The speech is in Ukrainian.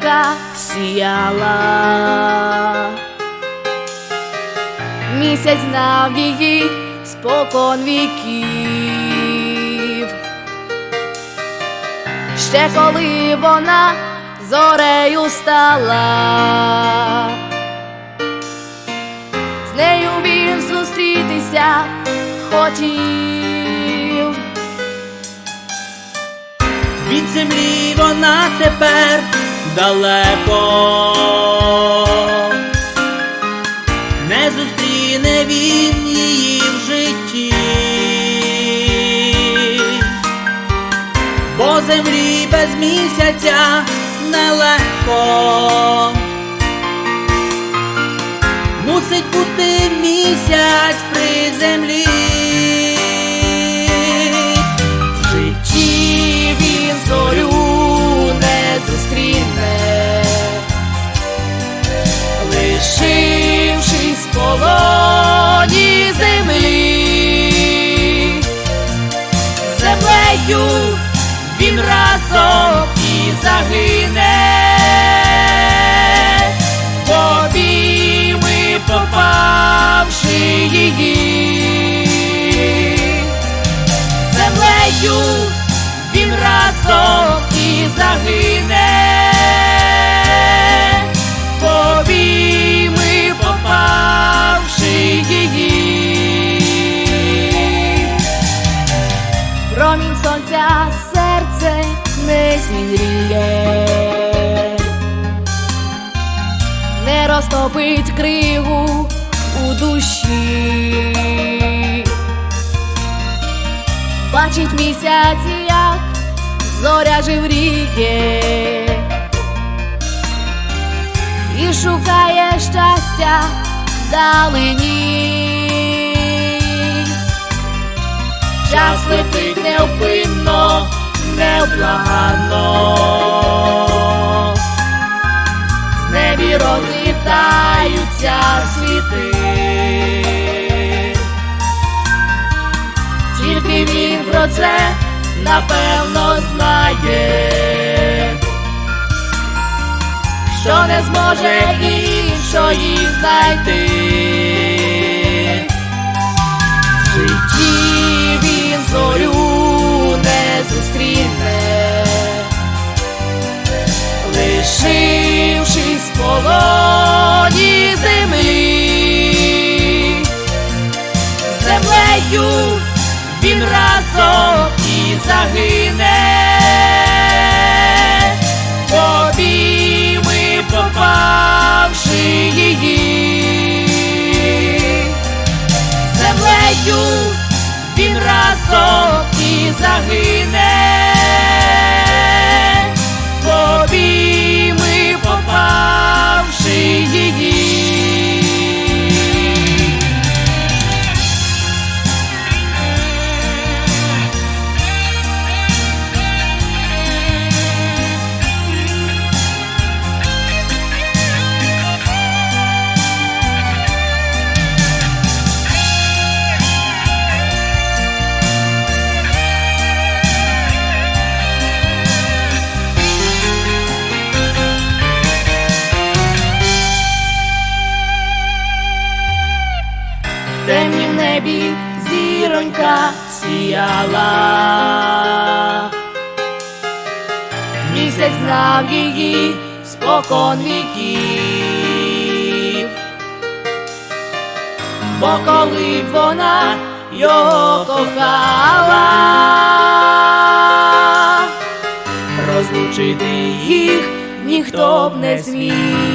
зіронька сіяла. Місяць знав її спокон віків. Ще коли вона зорею стала, з нею він зустрітися хотів. Від землі вона тепер далеко. Не зустріне він її в житті, бо землі без місяця нелегко. Мусить бути місяць при землі. Землею він разом і загине, в обійми попавши її землею він разом і загине, не зігріє, не розтопить кригу у душі. Бачить місяць, як зоря живріє і шукає щастя вдалині. Час летить невпинно, невблаганно. В небі розлітаються світи. Тільки він про це напевно знає, що не зможе іншої знайти. В житті він зорю землею він разом і загине, обійми попавши її, землею він разом і загине, зіронька сіяла. Місяць знав її спокон віків. Бо коли б вона його кохала, розлучити їх ніхто б не зміг.